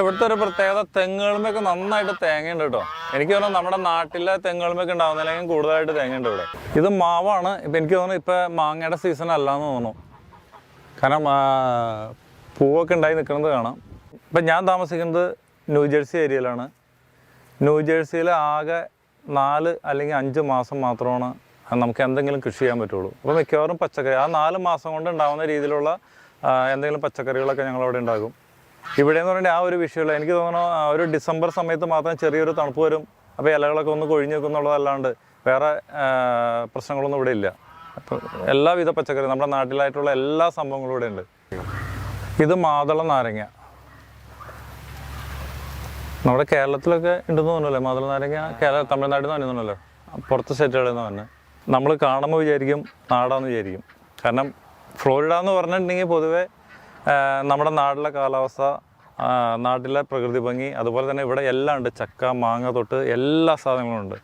ഇവിടുത്തെ ഒരു പ്രത്യേകത തെങ്ങുകളുമൊക്കെ നന്നായിട്ട് തേങ്ങയുണ്ട് കേട്ടോ. എനിക്ക് തോന്നുന്നു നമ്മുടെ നാട്ടിലെ തെങ്ങുകളുമൊക്കെ ഉണ്ടാവുന്നില്ലെങ്കിൽ കൂടുതലായിട്ട് തേങ്ങയുണ്ട് ഇവിടെ. ഇത് മാവാണ്. ഇപ്പം എനിക്ക് തോന്നുന്നു ഇപ്പം മാങ്ങയുടെ സീസൺ അല്ലാന്ന് തോന്നുന്നു. കാരണം പൂവൊക്കെ ഉണ്ടായി നിൽക്കുന്നത് കാണാം. ഇപ്പം ഞാൻ താമസിക്കുന്നത് ന്യൂജേഴ്സി ഏരിയയിലാണ്. ന്യൂജേഴ്സിയിൽ ആകെ നാല് അല്ലെങ്കിൽ അഞ്ച് മാസം മാത്രമാണ് നമുക്ക് എന്തെങ്കിലും കൃഷി ചെയ്യാൻ പറ്റുള്ളൂ. അപ്പോൾ മിക്കവാറും പച്ചക്കറി ആ നാല് മാസം കൊണ്ട് ഉണ്ടാവുന്ന രീതിയിലുള്ള എന്തെങ്കിലും പച്ചക്കറികളൊക്കെ ഞങ്ങളവിടെ ഉണ്ടാകും. ഇവിടെ എന്ന് പറഞ്ഞാൽ ആ ഒരു വിഷയമുള്ള എനിക്ക് തോന്നുന്നു ആ ഒരു ഡിസംബർ സമയത്ത് മാത്രം ചെറിയൊരു തണുപ്പ് വരും. അപ്പോൾ ഇലകളൊക്കെ ഒന്ന് കൊഴിഞ്ഞു നിൽക്കുന്നുള്ളതല്ലാണ്ട് വേറെ പ്രശ്നങ്ങളൊന്നും ഇവിടെ ഇല്ല. അപ്പോൾ എല്ലാവിധ പച്ചക്കറി നമ്മുടെ നാട്ടിലായിട്ടുള്ള എല്ലാ സംഭവങ്ങളും ഇവിടെ ഉണ്ട്. ഇത് മാതള നാരങ്ങ. നമ്മുടെ കേരളത്തിലൊക്കെ ഉണ്ടെന്ന് തോന്നുന്നല്ലേ? മാതള നാരങ്ങ കേരള തമിഴ്നാട്ടിൽ നിന്ന് തോന്നുന്നല്ലോ പുറത്ത് സ്റ്റേറ്റുകളിൽ നിന്ന് തന്നെ നമ്മൾ കാണുമ്പോൾ വിചാരിക്കും നാടാന്ന് വിചാരിക്കും. കാരണം ഫ്ലോറിഡ എന്ന് പറഞ്ഞിട്ടുണ്ടെങ്കിൽ പൊതുവെ നമ്മുടെ നാട്ടിലെ കാലാവസ്ഥ നാട്ടിലെ പ്രകൃതി ഭംഗി അതുപോലെ തന്നെ ഇവിടെ എല്ലാം ഉണ്ട്. ചക്ക മാങ്ങ തൊട്ട് എല്ലാ സാധനങ്ങളും ഉണ്ട്.